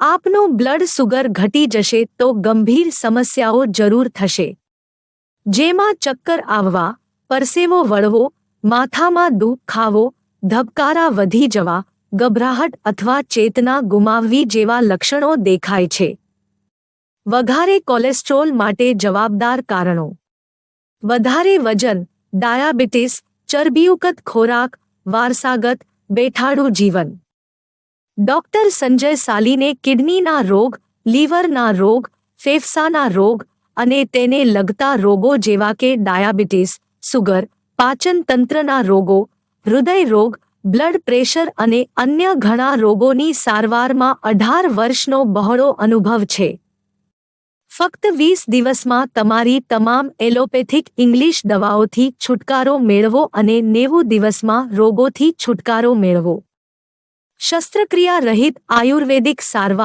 આપનું blood sugar ઘટી જશે તો ગંભીર સમસ્યાઓ જરૂર થશે. જેમાં ચક્કર આવવા, પરસેવો વળવો, માથામાં દુખાવો ધબકારા વધી જવા, ગભરાહટ અથવા ચેતના ગુમાવવી જેવા લક્ષણો દેખાય છે. વધારે કોલેસ્ટ્રોલ માટે જવાબદાર કારણો. વધારે વજન, ડાયાબિટીસ, ચરબીયુક્ત ખોરાક, વારસાગત, બેઠાડું જીવન. ડોક્ટર સંજય સાલીને કિડનીના રોગ, લીવરના રોગ, ફેફસાના રોગ અને તેને લગતા રોગો જેવા કે ડાયાબિટીસ, સુગર, પાચન તંત્રના રોગો, હૃદય રોગ, બ્લડ પ્રેશર અને અન્ય ઘણા રોગોની સારવારમાં અઢાર વર્ષનો બહોળો અનુભવ છે. ફક્ત વીસ દિવસમાં તમારી તમામ એલોપેથિક ઇંગ્લિશ દવાઓથી છુટકારો મેળવો અને નેવું દિવસમાં રોગોથી છુટકારો મેળવો. શસ્ત્રક્રિયા રહિત આયુર્વેદિક સારવાર